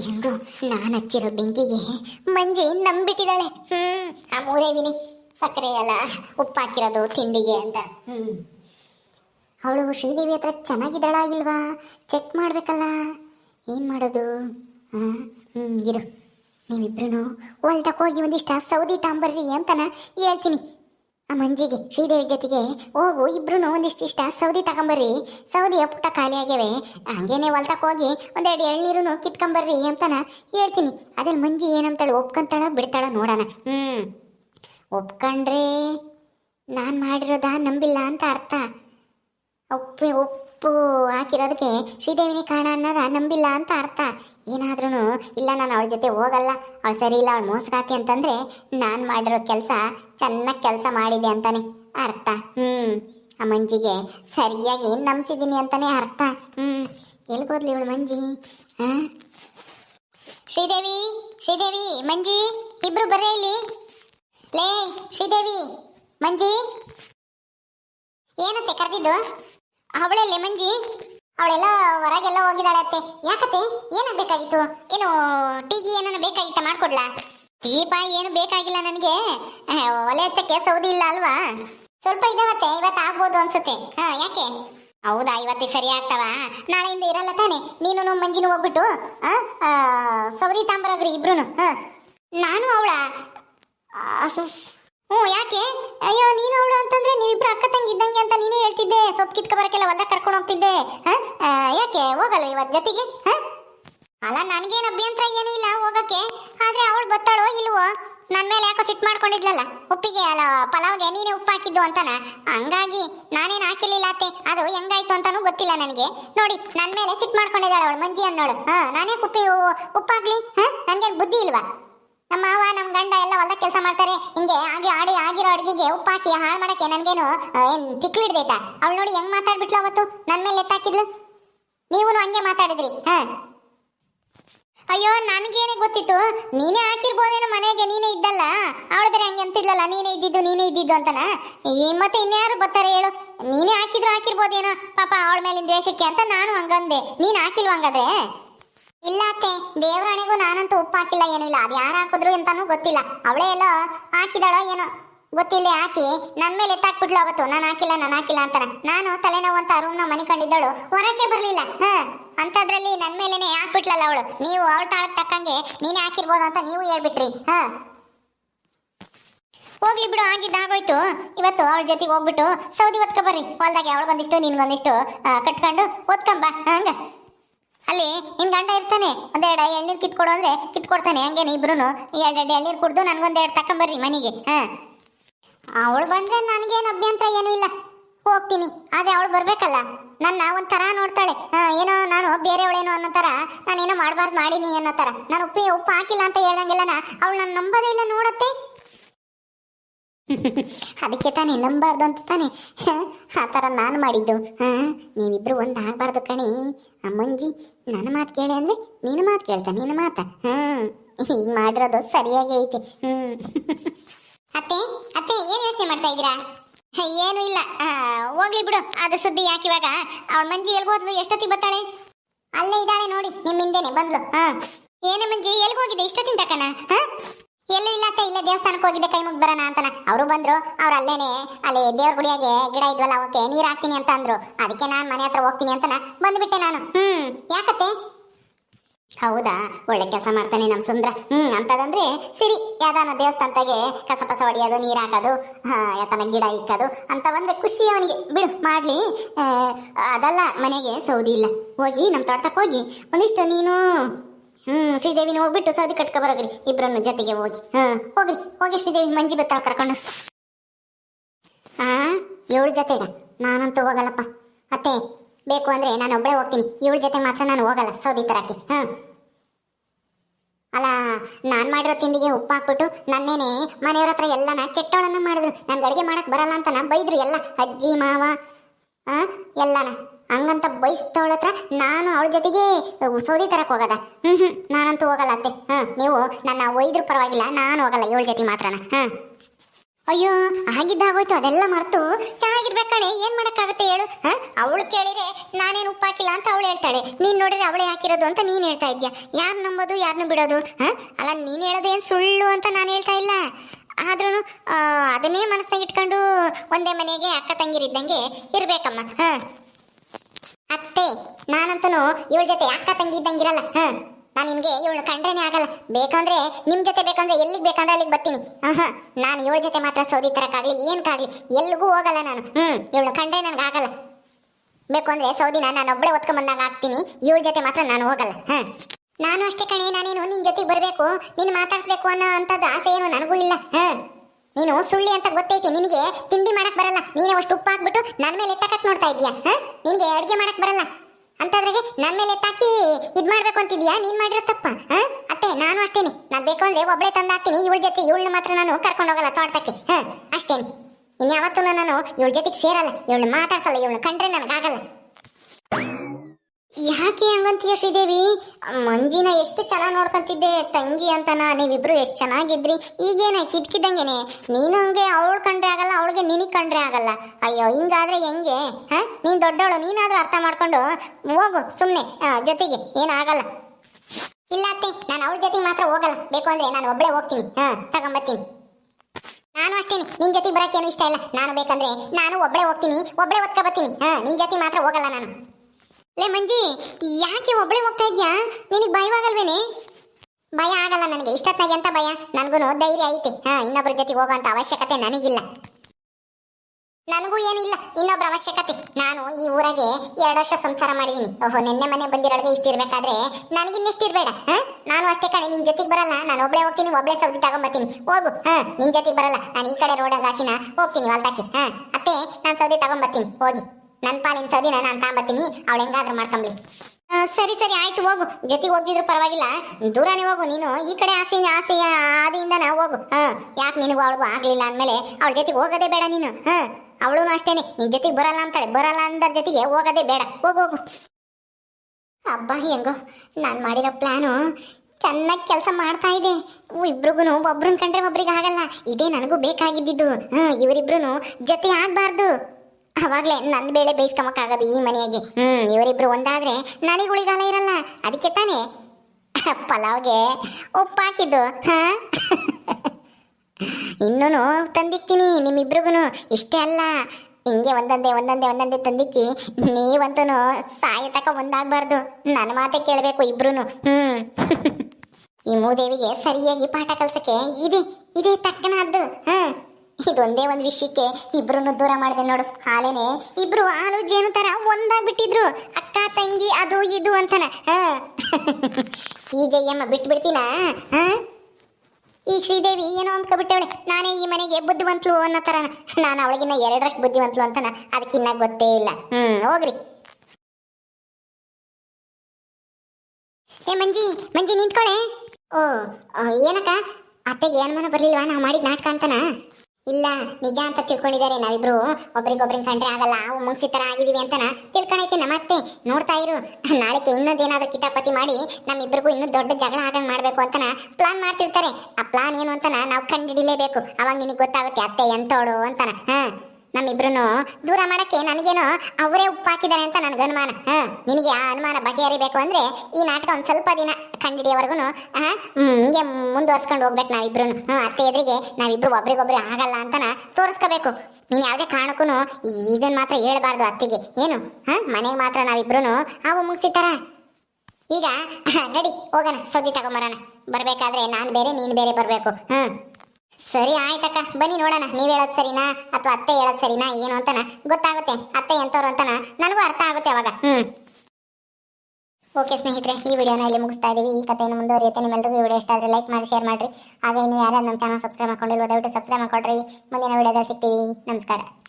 ಹೆಂಗೋ ನಾನು ಹಚ್ಚಿರೋ ಬೆಂಕಿಗೆ ಮಂಜಿ ನಂಬಿಟ್ಟಿದ್ದಾಳೆ. ಹ್ಮ್, ಆ ಮೂದೇವಿನಿ ಸಕ್ಕರೆ ಅಲ್ಲ, ಉಪ್ಪು ಹಾಕಿರೋದು ತಿಂಡಿಗೆ ಅಂತ. ಹ್ಮ್. ಅವಳು ಶ್ರೀದೇವಿ ಹತ್ರ ಚೆನ್ನಾಗಿದ್ದಾಳ ಇಲ್ವಾ? ಚೆಕ್ ಮಾಡ್ಬೇಕಲ್ಲ. ಏನು ಮಾಡೋದು? ಹಾಂ ಹ್ಞೂ ಇರು. ನೀವಿಬ್ರು ಹೊಲ್ದಕ್ಕೆ ಹೋಗಿ ಒಂದಿಷ್ಟ ಸೌದಿ ತಾಂಬರ್ರಿ ಅಂತನ ಹೇಳ್ತೀನಿ. ಆ ಮಂಜಿಗೆ ಶ್ರೀದೇವಿ ಜೊತೆಗೆ ಹೋಗು ಇಬ್ರು ಒಂದಿಷ್ಟು ಇಷ್ಟ. ಸೌದಿ ತಗೊಂಬರ್ರಿ. ಸೌದಿ ಪುಟ್ಟ ಖಾಲಿ ಆಗ್ಯಾವೆ. ಹಂಗೇನೆ ಹೊಲ್ತಕ್ಕೆ ಹೋಗಿ ಒಂದೆರಡು ಎಳ್ನೀರು ಕಿತ್ಕೊಂಬರ್ರಿ ಅಂತನ ಹೇಳ್ತೀನಿ. ಅದ್ರಲ್ಲಿ ಮಂಜಿ ಏನಂತಾಳೆ? ಒಪ್ಕೊಂತಾಳ, ಬಿಡ್ತಾಳ ನೋಡೋಣ. ಹ್ಞೂ ಒಪ್ಕೊಂಡ್ರೆ ನಾನು ಮಾಡಿರೋದ ನಂಬಿಲ್ಲ ಅಂತ ಅರ್ಥ. ಉಪ್ಪು ಉಪ್ಪು ಹಾಕಿರೋದಕ್ಕೆ ಶ್ರೀದೇವಿನಿ ಕಾರಣ ಅನ್ನೋದ ನಂಬಿಲ್ಲ ಅಂತ ಅರ್ಥ. ಏನಾದ್ರೂ ಇಲ್ಲ, ನಾನು ಅವಳ ಜೊತೆ ಹೋಗಲ್ಲ. ಅವಳು ಸರಿ ಇಲ್ಲ, ಅವಳು ಮೋಸಗಾತಿ ಅಂತಂದ್ರೆ ನಾನು ಮಾಡಿರೋ ಕೆಲಸ ಚೆನ್ನಾಗಿ ಕೆಲಸ ಮಾಡಿದೆ ಅಂತಾನೆ ಅರ್ಥ. ಹ್ಞೂ ಆ ಮಂಜಿಗೆ ಸರಿಯಾಗಿ ನಂಬಿಸಿದ್ದೀನಿ ಅಂತಾನೆ ಅರ್ಥ. ಹ್ಞೂ ಎಲ್ಗೋದ್ಲಿ ಇವಳು ಮಂಜಿ? ಹಾಂ ಶ್ರೀದೇವಿ ಶ್ರೀದೇವಿ, ಮಂಜಿ, ಇಬ್ರು ಬರೇ ಇಲ್ಲಿ. ಲೇ, ಶ್ರೀದೇವಿ, ಮಂಜಿ. ಏನತ್ತೆ ಕರೆದಿದ್ದು? ಅವಳಲ್ಲಿ ಮಂಜಿ ಅವಳೆಲ್ಲ ಹೊರಗೆಲ್ಲ ಹೋಗಿದ್ದಾಳೆ ಅತ್ತೆ. ಯಾಕತ್ತೆ? ಏನಾಗಬೇಕಾಗಿತ್ತು ಏನು ಟೀಗಿ ಏನಾನ ಬೇಕಾಗಿತ್ತ ಮಾಡ್ಕೊಡ್ಲಾ? ಟೀ ಪಾಯಿ ಏನು ಬೇಕಾಗಿಲ್ಲ ನನಗೆ. ಒಲೆ ಹಚ್ಚಕ್ಕೆ ಸೌದಿ ಇಲ್ಲ ಅಲ್ವಾ? ಸ್ವಲ್ಪ ಇದಾವತ್ತೆ, ಇವತ್ತು ಆಗ್ಬೋದು ಅನ್ಸುತ್ತೆ. ಹಾ, ಯಾಕೆ? ಹೌದಾ, ಇವತ್ತಿಗೆ ಸರಿ ಆಗ್ತಾವ? ನಾಳೆಯಿಂದ ಇರಲ್ಲ ತಾನೆ. ನೀನು ಮಂಜಿನೂ ಹೋಗ್ಬಿಟ್ಟು ಸೌದಿ ತಾಂಬರಾಗ್ರಿ ಇಬ್ರು ನಾನು ಅವಳ ಹ್ಞೂ, ಯಾಕೆ? ಅಯ್ಯೋ, ನೀನು ಅವಳು ಅಂತಂದ್ರೆ ನೀವಿಬ್ರು ಅಕ್ಕ ತಂಗಿ ಇದ್ದಂಗೆ ಅಂತ ನೀನೇ ಹೇಳ್ತಿದ್ದೆ. ಸೊಪ್ಪು ಕಿತ್ಕೊ ಬರಕ್ಕೆಲ್ಲ ಹೊಲ್ದಾಗ ಕರ್ಕೊಂಡು ಹೋಗ್ತಿದ್ದೆ? ಯಾಕೆ? ಹೋಗಲ್ವ ಇವತ್ತು ಜೊತೆಗೆ? ಅಲ್ಲ, ನನಗೇನು ಅಭ್ಯಂತರ ಏನೂ ಇಲ್ಲ ಹೋಗಕ್ಕೆ. ಆದ್ರೆ ಅವಳು ಬತ್ತಾಳೋ ಇಲ್ವೋ? ನನ್ನ ಮೇಲೆ ಯಾಕೋ ಸಿಟ್ಟು ಮಾಡ್ಕೊಂಡಿದ್ಲಲ್ಲ? ಉಪ್ಪಿಗೆ, ಅಲ್ಲ, ಪಲಾವ್ಗೆ ನೀನೇ ಉಪ್ಪು ಹಾಕಿದ್ದು ಅಂತಾನ? ಹಂಗಾಗಿ ನಾನೇನು ಹಾಕಿರ್ಲಿಲ್ಲ ಅತ್ತೆ. ಅದು ಹೆಂಗಾಯ್ತು ಅಂತಾನೂ ಗೊತ್ತಿಲ್ಲ ನನಗೆ. ನೋಡಿ ನನ್ನ ಮೇಲೆ ಸಿಟ್ಟು ಮಾಡ್ಕೊಂಡಿದ್ದಾಳೆ ಅವಳು ಮಂಜಿ ಅನ್ನೋಳು. ಹಾಂ, ನಾನೇ ಉಪ್ಪಿ ಉಪ್ಪಾಗ್ಲಿ? ಹಾಂ? ನನಗೇನು ಬುದ್ಧಿ ಇಲ್ವಾ? ನಮ್ಮ ಮಾವ ಅಡುಗೆಗೆ ಉಪ್ಪು ಹಾಕಿ ಹಾಳು ಮಾಡಕ್ಕೆ ನನಗೇನು ಏನು ತಿಕ್ಲಿಡ್ದೈತಾ ಅವಳು ನೋಡಿ ಹೆಂಗ್ ಮಾತಾಡ್ಬಿಟ್ಲು ಅವತ್ತು? ನನ್ನ ಮೇಲೆ ಎತ್ತಾಕಿದ್ಲು? ನೀವು ಹಂಗೆ ಮಾತಾಡಿದ್ರಿ, ಹಾ? ಅಯ್ಯೋ ನನಗೇನೆ ಗೊತ್ತಿತ್ತು? ನೀನೇ ಹಾಕಿರ್ಬೋದೇನೋ ಮನೆಗೆ, ನೀನೇ ಇದ್ದಲ್ಲ? ಅವಳು ಬೇರೆ ಹಂಗೆ ಅಂತಿದ್ಲಲ್ಲ, ನೀನೇ ಇದ್ದಿದ್ದು ನೀನೇ ಇದ್ದಿದ್ದು ಅಂತನ? ಈ ಮತ್ತೆ ಇನ್ಯಾರು ಬರ್ತಾರೆ ಹೇಳು? ನೀನೇ ಹಾಕಿದ್ರು ಹಾಕಿರ್ಬೋದೇನೋ? ಪಾಪ ಅವಳ ಮೇಲಿನ ದ್ವೇಷಕ್ಕೆ ಅಂತ ನಾನು ಹಂಗಂದೆ. ನೀನು ಹಾಕಿಲ್ವ ಹಂಗಾದ್ರೆ? ಇಲ್ಲ ಅತ್ತೆ, ದೇವರಾಣೆಗೂ ನಾನಂತೂ ಉಪ್ಪು ಹಾಕಿಲ್ಲ ಏನೂ ಇಲ್ಲ. ಅದು ಯಾರು ಹಾಕಿದ್ರು ಅಂತಾನೂ ಗೊತ್ತಿಲ್ಲ. ಅವಳೇ ಎಲ್ಲೋ ಹಾಕಿದಾಳೋ ಏನೋ. ಗೊತ್ತಿಲ್ಲ ಹಾಕಿ ನನ್ನ ಮೇಲೆ ಎತ್ತಾಕ್ಬಿಟ್ಲು ಅವತ್ತು. ನಾನು ಹಾಕಿಲ್ಲ ನಾನು ಹಾಕಿಲ್ಲ ಅಂತಾರೆ ನಾನು ತಲೆನೋವು ಅಂತ ನ ಮನೆ ಕಂಡಿದ್ದಳು ಹೊರಕ್ಕೆ ಬರಲಿಲ್ಲ. ಹ, ಅಂತದ್ರಲ್ಲಿ ನನ್ನ ಮೇಲೇನೆ ಹಾಕ್ಬಿಟ್ಲಲ್ಲ ಅವಳು. ನೀವು ಅವಳ ತಾಳಕ್ಕೆ ತಕ್ಕಂಗೆ ನೀನೇ ಹಾಕಿರ್ಬೋದು ಅಂತ ನೀವು ಹೇಳ್ಬಿಟ್ರಿ. ಹ. ಹೋಗ್ಲಿ ಬಿಡು, ಆಗಿದ್ದ ಆಗೋಯ್ತು. ಇವತ್ತು ಅವಳ ಜೊತೆಗೆ ಹೋಗ್ಬಿಟ್ಟು ಸೌದಿ ಒತ್ಕ ಬರ್ರಿ. ಹೊಲ್ದಾಗೆ ಅವಳಗೊಂದಿಷ್ಟು ನಿನ್ಗೊಂದಿಷ್ಟು ಕಟ್ಕೊಂಡು ಓದ್ಕೊಂಬ ಹಂಗ. ಅಲ್ಲಿ ನಿನ್ ಗಂಡ ಇರ್ತಾನೆ. ಒಂದೆರಡು ಎಳ್ನೀರು ಕಿತ್ಕೊಡು ಅಂದ್ರೆ ಕಿತ್ಕೊಡ್ತಾನೆ. ಹಂಗೇನೆ ಇಬ್ರು ಎರಡೆರಡು ಎಳ್ನೀರು ಕುಡ್ದು ನನ್ಗೊಂದೆರಡು ತಕೊಂಬರ್ರಿ ಮನೆಗೆ. ಹಾ. ಅವಳು ಬಂದ್ರೆ ನನಗೇನು ಅಭ್ಯಂತರ ಏನೂ ಇಲ್ಲ. ಹೋಗ್ತೀನಿ. ಆದ್ರೆ ಅವಳು ಬರ್ಬೇಕಲ್ಲ. ನನ್ನ ಒಂಥರ ನೋಡ್ತಾಳೆ. ಏನೋ ನಾನು ಬೇರೆಯವಳೇನೋ ಅನ್ನೋ ಥರ. ನಾನೇನೋ ಮಾಡಬಾರ್ದು ಮಾಡೀನಿ ಅನ್ನೋ ಥರ. ನಾನು ಉಪ್ಪಿ, ಉಪ್ಪು ಹಾಕಿಲ್ಲ ಅಂತ ಹೇಳ್ದಂಗೆಲ್ಲನ ಅವಳು ನನ್ನ ನಂಬದೇ ಇಲ್ಲ ನೋಡತ್ತೆ. ಅದಕ್ಕೆ ತಾನೇ ನಂಬಾರ್ದು ಅಂತ ತಾನೇ. ಆ ಥರ ನಾನು ಮಾಡಿದ್ದು. ಹಾಂ, ನೀವಿಬ್ರು ಒಂದು ಆಗಬಾರ್ದು ಕಣಿ. ಅಮ್ಮಂಜಿ ಮಂಜಿ, ನನ್ನ ಮಾತು ಕೇಳಿ ಅಂದರೆ ನೀನು ಮಾತು ಕೇಳ್ತಾ ನಿನ್ನ ಮಾತಾ. ಹಾಂ ಈಗ ಮಾಡಿರೋದು ಸರಿಯಾಗಿ ಐತೆ. ಹ್ಞೂ ಅತ್ತೆ ಅತ್ತೆ, ಏನು ಯೋಚನೆ ಮಾಡ್ತಾ ಇದ್ದೀರಾ? ಏನು ಇಲ್ಲ. ಹೋಗ್ಲಿ ಬಿಡು. ಅದು ಸುದ್ದಿ ಯಾಕೆ ಇವಾಗ? ಅವಳ ಮಂಜಿ ಎಲ್ಗೋದ್ಲು ಎಷ್ಟೊತ್ತಿಗೆ ಬರ್ತಾಳೆ? ಅಲ್ಲೇ ಇದ್ದಾಳೆ ನೋಡಿ ನಿಮ್ಮ ಹಿಂದೆನೆ, ಬಂದ್ಲು. ಹಾ. ಏನೇ ಮಂಜಿ ಎಲ್ಲಿ ಹೋಗಿದೆ? ಇಷ್ಟೊತ್ತಿನ ತಕನ? ಹಾ? ಎಲ್ಲೂ ಇಲ್ಲ ಅತ್ತೆ, ಇಲ್ಲೇ ದೇವಸ್ಥಾನಕ್ಕೆ ಹೋಗಿದ್ದೆ, ಕೈ ಮುಗ್ ಬರೋಣ ಅಂತನ. ಅವರು ಬಂದ್ರು, ಅವ್ರು ಅಲ್ಲೇನೆ, ಅಲ್ಲಿ ದೇವ್ರ ಗುಡಿಯಾಗೆ ಗಿಡ ಇದ್ವಲ್ಲ ಓಕೆ ನೀರು ಹಾಕ್ತೀನಿ ಅಂತ ಅಂದ್ರು. ಅದಕ್ಕೆ ನಾನು ಮನೆ ಹತ್ರ ಹೋಗ್ತೀನಿ ಅಂತನ ಬಂದ್ಬಿಟ್ಟೆ ನಾನು. ಹ್ಮ್, ಯಾಕತ್ತೆ? ಹೌದಾ? ಒಳ್ಳೆ ಕೆಲಸ ಮಾಡ್ತಾನೆ ನಮ್ಮ ಸುಂದ್ರ. ಹ್ಮ್, ಅಂತದಂದ್ರೆ ಸರಿ. ಯಾವ್ದಾನ ದೇವಸ್ಥಾನದಾಗೆ ಕಸ ಪಸ ಹೊಡಿಯೋದು, ನೀರ್ ಹಾಕೋದು, ಹಾ, ಯಾತನ ಗಿಡ ಇಕ್ಕೋದು, ಅಂತ ಬಂದ್ರೆ ಖುಷಿ ಅವನಿಗೆ. ಬಿಡು, ಮಾಡ್ಲಿ. ಅದಲ್ಲ, ಮನೆಗೆ ಸೌದಿ ಇಲ್ಲ. ಹೋಗಿ ನಮ್ಮ ತೋಟಕ್ಕೆ ಹೋಗಿ. ಒಂದಿಷ್ಟು ನೀನು, ಹ್ಮ್, ಶ್ರೀದೇವಿನ ಹೋಗ್ಬಿಟ್ಟು ಸೌದಿ ಕಟ್ಕೊ ಬರೋಗ್ರಿ ಇಬ್ರನ್ನ ಜೊತೆಗೆ ಹೋಗಿ. ಹ್ಮ್ ಹೋಗ್ರಿ. ಹೋಗಿ ಶ್ರೀದೇವಿ ಮಂಜಿ ಬತ್ತಾಳ ಕರ್ಕೊಂಡು. ಹಾ ಏಳು ಜೊತೆಗ. ನಾನಂತೂ ಹೋಗಲ್ಲಪ್ಪ. ಅತ್ತೆ ಬೇಕು ಅಂದ್ರೆ ನಾನು ಒಬ್ಬಳೇ ಹೋಗ್ತೀನಿ. ಇವಳ ಜೊತೆ ಮಾತ್ರ ನಾನು ಹೋಗಲ್ಲ, ಸೌದಿ ತರಕ್ಕೆ. ಹ್ಮ್ ಅಲ್ಲ ನಾನ್ ಮಾಡಿರೋ ತಿಂಡಿಗೆ ಉಪ್ಪು ಹಾಕ್ಬಿಟ್ಟು ನನ್ನೇನೆ ಮನೆಯವ್ರ ಹತ್ರ ಎಲ್ಲನ ಕೆಟ್ಟವಳನ್ನ ಮಾಡಿದ್ರು. ನನ್ಗೆ ಅಡುಗೆ ಮಾಡಕ್ ಬರಲ್ಲ ಅಂತ ನಾ ಬೈದ್ರು ಎಲ್ಲ. ಅಜ್ಜಿ, ಮಾವ, ಹ, ಎಲ್ಲನ. ಹಂಗಂತ ಬಯಸ್ತವಳ ಹತ್ರ ನಾನು ಅವಳ ಜೊತೆಗೆ ಸೌದಿ ತರಕ್ ಹೋಗದ. ಹ್ಮ್ ಹ್ಮ್. ನಾನಂತೂ ಹೋಗಲ್ಲ ಅತ್ತೆ. ಹ್ಮ್ ನೀವು ನನ್ನ ಒಯ್ದ್ರು ಪರವಾಗಿಲ್ಲ, ನಾನು ಹೋಗಲ್ಲ ಇವಳ ಜೊತೆ ಮಾತ್ರನ. ಹ್ಮ್ ಅಯ್ಯೋ ಆಗಿದ್ದಾಗೋಯ್ತು ಅದೆಲ್ಲ ಮರ್ತು. ಚೆನ್ನಾಗಿರ್ಬೇಕಣೆ ಕಣೆ, ಏನ್ ಮಾಡಕ್ಕಾಗತ್ತೆ ಹೇಳು ಅವಳು ಕೇಳಿದ್ರೆ ನಾನೇನು ಉಪ್ಪು ಹಾಕಿಲ್ಲ ಅಂತ ಅವಳು ಹೇಳ್ತಾಳೆ. ನೀನ್ ನೋಡಿದ್ರೆ ಅವಳೇ ಹಾಕಿರೋದು ಅಂತ ನೀನ್ ಹೇಳ್ತಾ ಇದ್ಯಾ? ಯಾರು ನಂಬೋದು ಯಾರನ್ನು ಬಿಡೋದು? ಅಲ್ಲ, ನೀನ್ ಹೇಳೋದೇನ್ ಸುಳ್ಳು ಅಂತ ನಾನು ಹೇಳ್ತಾ ಇಲ್ಲ. ಆದ್ರೂ ಅದನ್ನೇ ಮನಸ್ನಾಗ ಇಟ್ಕೊಂಡು ಒಂದೇ ಮನೆಗೆ ಅಕ್ಕ ತಂಗಿರಿದ್ದಂಗೆ ಇರ್ಬೇಕಮ್ಮ, ಹ? ಅತ್ತೆ, ನಾನಂತನು ಇವಳ ಜೊತೆ ಅಕ್ಕ ತಂಗಿ ಇದ್ದಂಗಿರಲ್ಲ, ಹ? ನಾನು ನಿಮಗೆ ಇವಳು ಕಂಡ್ರೇನೆ ಆಗಲ್ಲ. ಬೇಕಂದ್ರೆ ನಿಮ್ಮ ಜೊತೆ ಬೇಕಂದ್ರೆ ಎಲ್ಲಿಗೆ ಬೇಕಂದ್ರೆ ಅಲ್ಲಿಗೆ ಬರ್ತೀನಿ. ಆಹಾ, ನಾನು ಇವಳ ಜೊತೆ ಮಾತ್ರ ಸೌದಿ ತರಕ್ಕಾಗಲಿ ಏನಕ್ಕಾಗಲಿ ಎಲ್ಲಿಗೂ ಹೋಗಲ್ಲ ನಾನು. ಹ್ಞೂ ಇವಳು ಕಂಡ್ರೆ ನನ್ಗೆ ಆಗಲ್ಲ. ಬೇಕು ಅಂದ್ರೆ ಸೌದಿನ ನಾನು ಒಬ್ಬಳೇ ಒತ್ಕೊಂಬಂದಾಗ ಆಗ್ತೀನಿ ಇವಳ ಜೊತೆ ಮಾತ್ರ ನಾನು ಹೋಗಲ್ಲ. ಹಾಂ ನಾನು ಅಷ್ಟೇ ಕಣೆ, ನಾನೇನು ನಿನ್ನ ಜೊತೆಗೆ ಬರಬೇಕು? ನೀನು ಮಾತಾಡ್ಸ್ಬೇಕು ಅನ್ನೋ ಅಂಥದ್ದು ಆಸೆ ಏನು ನನಗೂ ಇಲ್ಲ. ಹ ನೀನು ಸುಳ್ಳಿ ಅಂತ ಗೊತ್ತೈತಿ, ನಿನಗೆ ತಿಂಡಿ ಮಾಡಕ್ ಬರಲ್ಲ. ನೀನೇ ಅಷ್ಟು ಉಪ್ಪು ಹಾಕ್ಬಿಟ್ಟು ನನ್ನ ಮೇಲೆ ಎತ್ತಕಕ್ ನೋಡ್ತಾ ಇದೀಯಾ ನಿನಗೆ ಅಡುಗೆ ಮಾಡಕ್ ಬರಲ್ಲ. ಅಂತದ್ರಾಗೆ ನನ್ನ ಮೇಲೆ ತಾಕಿ ಇದ್ ಮಾಡ್ಬೇಕು ಅಂತಿದ್ಯಾ? ನೀನ್ ಮಾಡಿರೋ ತಪ್ಪ ಅತ್ತೆ ನಾನು ಅಷ್ಟೇನೆ. ನಾ ಬೇಕು ಅಂದ್ರೆ ಒಬ್ಬಳೆ ತಂದು ಹಾಕ್ತೀನಿ. ಇವಳ ಜೊತೆ ಇವಳನ್ನ ಮಾತ್ರ ನಾನು ಕರ್ಕೊಂಡು ಹೋಗಲ್ಲ ತೋಟಕ್ಕೆ, ಹ? ಅಷ್ಟೇನೆ. ಇನ್ಯಾವತ್ತೂ ನಾನು ಇವಳ ಜೊತೆಗೆ ಸೇರಲ್ಲ. ಇವಳನ್ನ ಮಾತಾಡ್ಸಲ್ಲ. ಇವಳನ್ನ ಕಂಡ್ರೆ ನನಗಾಗಲ್ಲ ಯಾಕೆ ಹಂಗಂತೀಯ ಶ್ರೀದೇವಿ ಮಂಜಿನ ಎಷ್ಟು ಚೆನ್ನಾಗಿ ನೋಡ್ಕೊಂತಿದ್ದೆ, ತಂಗಿ ಅಂತನ, ನೀವಿಬ್ರು ಎಷ್ಟು ಚೆನ್ನಾಗಿದ್ರಿ ಈಗೇನಾಯ್ತು ಕಿಟ್ಕಿದಂಗೆನೆ ನೀನು ಹಂಗೆ ಅವಳು ಕಂಡ್ರೆ ಆಗಲ್ಲ, ಅವಳಿಗೆ ನಿನಗೆ ಕಂಡ್ರೆ ಆಗಲ್ಲ. ಅಯ್ಯೋ, ಹಿಂಗಾದ್ರೆ ಹೆಂಗೆ? ಹಾ? ನೀನ್ ದೊಡ್ಡವಳು, ನೀನಾದರೂ ಅರ್ಥ ಮಾಡ್ಕೊಂಡು ಹೋಗು ಸುಮ್ಮನೆ ಜೊತೆಗೆ, ಏನಾಗಲ್ಲ. ಇಲ್ಲ ಅತ್ತೆ, ನಾನು ಅವಳ ಜೊತೆಗೆ ಮಾತ್ರ ಹೋಗಲ್ಲ. ಬೇಕು ಅಂದರೆ ನಾನು ಒಬ್ಬಳೇ ಹೋಗ್ತೀನಿ. ಹಾಂ, ತಗೊಂಬತ್ತೀನಿ. ನಾನು ಅಷ್ಟೇನೆ ನಿನ್ನ ಜೊತೆ ಬರೋಕ್ಕೇನು ಇಷ್ಟ ಇಲ್ಲ. ನಾನು ಬೇಕಂದ್ರೆ ನಾನು ಒಬ್ಬಳೇ ಹೋಗ್ತೀನಿ ಒಬ್ಬಳೇ ಓದ್ಕೊ ಬರ್ತೀನಿ ಹಾ, ನಿನ್ ಜೊತೆ ಮಾತ್ರ ಹೋಗಲ್ಲ ನಾನು. ಲೇ ಮಂಜಿ, ಯಾಕೆ ಒಬ್ಳೆ ಹೋಗ್ತಾ ಇದ್ಯಾ? ನಿನಗೆ ಭಯವಾಗಲ್ವೇನೆ ಭಯ ಆಗಲ್ಲ ನನಗೆ, ಇಷ್ಟತ್ನಾಗೆ ಅಂತ ಭಯ? ನನಗೂ ಧೈರ್ಯ ಐತೆ. ಹಾ ಇನ್ನೊಬ್ಬರ ಜೊತೆಗೆ ಹೋಗುವಂತ ಅವಶ್ಯಕತೆ ನನಗಿಲ್ಲ. ನನಗೂ ಏನಿಲ್ಲ ಇನ್ನೊಬ್ರ ಅವಶ್ಯಕತೆ. ನಾನು ಈ ಊರಾಗೆ ಎರಡು ವರ್ಷ ಸಂಸಾರ ಮಾಡಿದೀನಿ. ಓಹೋ, ನಿನ್ನೆ ಮನೆ ಬಂದಿರೋಳಿಗೆ ಇಷ್ಟಿರ್ಬೇಕಾದ್ರೆ ನನಗಿನ್ನೆಷ್ಟಿರ್ಬೇಡ ಹಾ, ನಾನು ಅಷ್ಟೇ ಕಣೆ, ನಿನ್ ಜೊತೆಗೆ ಬರಲ್ಲ. ನಾನು ಒಬ್ಳೆ ಹೋಗ್ತೀನಿ, ಒಬ್ಳೆ ಸೌದಿ ತಗೊಂಬತ್ತೀನಿ. ಹೋಗು. ಹಾ, ನಿನ್ ಜೊತೆಗೆ ಬರಲ್ಲ. ನಾನು ಈ ಕಡೆ ರೋಡ್ ಗಾಸಿನ ಹೋಗ್ತೀನಿ, ಹೊಲ್ದಾಕಿ. ಹಾ, ಅತ್ತೆ, ನಾನು ಸೌದಿ ತಗೊಂಬತ್ತೀನಿ. ಹೋಗಿ. ನನ್ನ ಪಾಲಿನ ಸದಿನ, ನಾನು ತಾಂಬತ್ತೀನಿ. ಅವಳು ಹೆಂಗಾದ್ರೂ ಮಾಡ್ಕೊಂಬ್ಲಿ. ಸರಿ ಸರಿ, ಆಯ್ತು, ಹೋಗು. ಜೊತೆಗೆ ಹೋಗಿದ್ರು ಪರವಾಗಿಲ್ಲ. ದೂರನೇ ಹೋಗು ನೀನು. ಈ ಕಡೆ ಆಸೆ ಆಸೆ ಆದಿಯಿಂದ ನಾವು ಹೋಗು. ಹಾಂ, ಯಾಕೆ ನಿನಗೂ ಅವಳಿಗೂ ಆಗಲಿಲ್ಲ ಅಂದಮೇಲೆ ಅವಳ ಜೊತೆಗೆ ಹೋಗೋದೇ ಬೇಡ ನೀನು. ಹಾ ಅವಳು ಅಷ್ಟೇನೆ. ನಿನ್ನ ಜೊತೆಗೆ ಬರಲ್ಲ ಅಂತಾಳೆ. ಬರಲ್ಲ ಅಂದರ ಜೊತೆಗೆ ಹೋಗೋದೇ ಬೇಡ. ಹೋಗು ಹೋಗು. ಹಬ್ಬ ಹೆಂಗೋ. ನಾನು ಮಾಡಿರೋ ಪ್ಲ್ಯಾನು ಚೆನ್ನಾಗಿ ಕೆಲಸ ಮಾಡ್ತಾ ಇದೆ. ಇಬ್ರಿಗೂ ಒಬ್ರನ್ನ ಕಂಡ್ರೆ ಒಬ್ರಿಗೆ ಆಗಲ್ಲ. ಇದೇ ನನಗೂ ಬೇಕಾಗಿದ್ದಿದ್ದು. ಹ್ಞೂ ಇವರಿಬ್ರು ಜೊತೆ ಆಗ್ಬಾರ್ದು. ಅವಾಗ್ಲೇ ನನ್ನ ಬೇಳೆ ಬೇಯಿಸ್ಕೊಂಬಕ್ಕಾಗೋದು ಈ ಮನೆಯಾಗೆ. ಹ್ಮ್, ಇವರಿಬ್ರು ಒಂದಾದ್ರೆ ನನಗೆ ಉಳಿಗಾಲ ಇರಲ್ಲ. ಅದಕ್ಕೆ ತಾನೇ. ಪಲಾವ್ಗೆ ಉಪ್ಪು ಹಾಕಿದ್ದು, ಹಾ? ಇನ್ನೂ ತಂದಿಕ್ತೀನಿ ನಿಮ್ಮಿಬ್ರಿಗೂ ಇಷ್ಟೇ ಅಲ್ಲ. ಹಿಂಗೆ ಒಂದೊಂದೇ ಒಂದೊಂದೇ ಒಂದೊಂದೇ ತಂದಿಕ್ಕಿ ನೀವಂತೂ ಸಾಯ ತಕ ಒಂದಾಗಬಾರ್ದು. ನನ್ನ ಮಾತೆ ಕೇಳಬೇಕು ಇಬ್ರು ಹ್ಞೂ ಈ ಮೂದೇವಿಗೆ ಸರಿಯಾಗಿ ಪಾಠ ಕಲ್ಸಕ್ಕೆ ಇದೆ ಇದೆ ತಕ್ಕನಾದ್ದು. ಹಾ ಇದೊಂದೇ ಒಂದು ವಿಷಯಕ್ಕೆ ಇಬ್ರು ದೂರ ಮಾಡಿದೆ ನೋಡು. ಹಾಲೇನೆ, ಇಬ್ರು ಹಾಲು ಜೇನು ತರ ಒಂದಾಗ್ಬಿಟ್ಟಿದ್ರು. ಅಕ್ಕ, ತಂಗಿ, ಅದು, ಇದು ಅಂತನ. ಈ ಜಯಮ್ಮ ಬಿಟ್ಬಿಡ್ತೀನ? ಹಾ? ಈ ಶ್ರೀದೇವಿ ಏನೋ ಅಂದ್ಕೊಬಿಟ್ಟವಳೆ. ನಾನೇ ಈ ಮನೆಗೆ ಬುದ್ಧಿವಂತಲು ಅನ್ನೋ ತರ ನಾನು ಅವಳಿಗಿನ್ನ ಎರಡರಷ್ಟು ಬುದ್ಧಿವಂತಲು ಅಂತನ. ಅದಕ್ಕಿನ್ನ ಗೊತ್ತೇ ಇಲ್ಲ. ಹ್ಮ್, ಹೋಗ್ರಿ. ಏ, ಮಂಜಿ ಮಂಜಿ ನಿಂತ್ಕೊಳೆ. ಓ ಏನಕ್ಕ? ಅತ್ತೆಗೆ ಮನ ಬರ್ಲಿಲ್ವಾ? ನಾವು ಮಾಡಿದ ನಾಟಕ ಅಂತನಾ? ಇಲ್ಲ, ನಿಜ ಅಂತ ತಿಳ್ಕೊಂಡಿದ್ದಾರೆ ನಾವಿಬ್ರು. ಒಬ್ರಿಗೊಬ್ರಿಗೆ ಕಂಡ್ರೆ ಆಗಲ್ಲ, ಅವು ಮುಗಿಸಿ ತರ ಆಗಿದೀವಿ ಅಂತನ ತಿಳ್ಕೊಂಡೈತಿ ಮತ್ತೆ? ನೋಡ್ತಾ ಇರು. ನಾಳೆಗೆ ಇನ್ನೊಂದೇನಾದ್ರೂ ಕಿತಾಪತಿ ಮಾಡಿ ನಮ್ಮಿಬ್ರಿಗೂ ಇನ್ನೂ ದೊಡ್ಡ ಜಗಳ ಆಗಂಗ್ ಮಾಡಬೇಕು ಅಂತನ ಪ್ಲಾನ್ ಮಾಡ್ತಿರ್ತಾರೆ. ಆ ಪ್ಲಾನ್ ಏನು ಅಂತನ ನಾವು ಕಂಡು ಕಂಡಿಡಿಲೇಬೇಕು ಅವಾಗ ನಿನಗೆ ಗೊತ್ತಾಗುತ್ತೆ, ಅತ್ತೆ ಎಂತೋಡು ಅಂತನ. ಹಾ ನಮ್ಮಿಬ್ರು ದೂರ ಮಾಡಕ್ಕೆ ನನಗೇನೋ ಅವರೇ ಉಪ್ಪಾಕಿದ್ದಾರೆ ಅಂತ ನನಗೆ ಅನುಮಾನ. ಹಾ, ನಿನಗೆ ಆ ಅನುಮಾನ ಬಗೆಹರಿಬೇಕು ಅಂದ್ರೆ ಈ ನಾಟಕ ಒಂದ್ ಸ್ವಲ್ಪ ದಿನ ಕಂಡಿಡಿಯವರೆಗೂ ಹಿಂಗೆ ಮುಂದುವರ್ಸ್ಕೊಂಡು ಹೋಗ್ಬೇಕು ನಾವಿಬ್ರು ಹ್ಮ್ ಅತ್ತೆ ಎದುರಿಗೆ ನಾವಿಬ್ರು ಒಬ್ರಿಗೊಬ್ರು ಆಗಲ್ಲ ಅಂತನ ತೋರಿಸ್ಕೋಬೇಕು. ನೀನು ಯಾವುದೇ ಕಾರಣಕ್ಕೂ ಇದನ್ನ ಮಾತ್ರ ಹೇಳ್ಬಾರ್ದು ಅತ್ತಿಗೆ. ಏನು? ಹಾ, ಮನೆಗೆ ಮಾತ್ರ ನಾವಿಬ್ರು ಹಾವು ಮುಗಿಸಿತಾರ ಈಗ ನಡಿ ಹೋಗೋಣ, ಸೌದಿ ತಗೊಂಬರೋಣ. ಬರಬೇಕಾದ್ರೆ ನಾನು ಬೇರೆ, ನೀನು ಬೇರೆ ಬರಬೇಕು. ಹ್ಮ್ ಸರಿ ಆಯ್ತಕ್ಕ, ಬನ್ನಿ ನೋಡೋಣ. ನೀವ್ ಹೇಳೋದ್ ಸರಿನಾ ಅಥವಾ ಅತ್ತೆ ಹೇಳೋದ್ ಸರಿನಾ, ಏನು ಅಂತನ? ಗೊತ್ತಾಗುತ್ತೆ. ಅತ್ತೆ ಎಂತವ್ರು ಅಂತನ? ನನಗೂ ಅರ್ಥ ಆಗುತ್ತೆ ಅವಾಗ. ಹ್ಮ್. ಓಕೆ ಸ್ನೇಹಿತರೆ, ಈ ವಿಡಿಯೋನ ಇಲ್ಲಿ ಮುಗಿಸ್ತಾ ಇದೀವಿ. ಈ ಕಥೆಯನ್ನು ಮುಂದುವರಿಯುತ್ತೆ. ನಿಮ್ಮೆಲ್ಲರಿಗೂ ವಿಡಿಯೋ ಇಷ್ಟ ಆದ್ರೆ ಲೈಕ್ ಮಾಡಿ, ಶೇರ್ ಮಾಡ್ರಿ. ಹಾಗೆ ಇನ್ನು ಯಾರು ನಮ್ಮ ಚಾನಲ್ ಸಬ್ಸ್ಕ್ರೈಬ್ ಮಾಡ್ಕೊಂಡಿಲ್ವೋ, ದಯವಿಟ್ಟು ಸಬ್ಸ್ಕ್ರೈಬ್ ಮಾಡ್ಕೊಡ್ರಿ. ಮುಂದಿನ ವಿಡಿಯೋದಲ್ಲಿ ಸಿಗ್ತೀವಿ. ನಮಸ್ಕಾರ.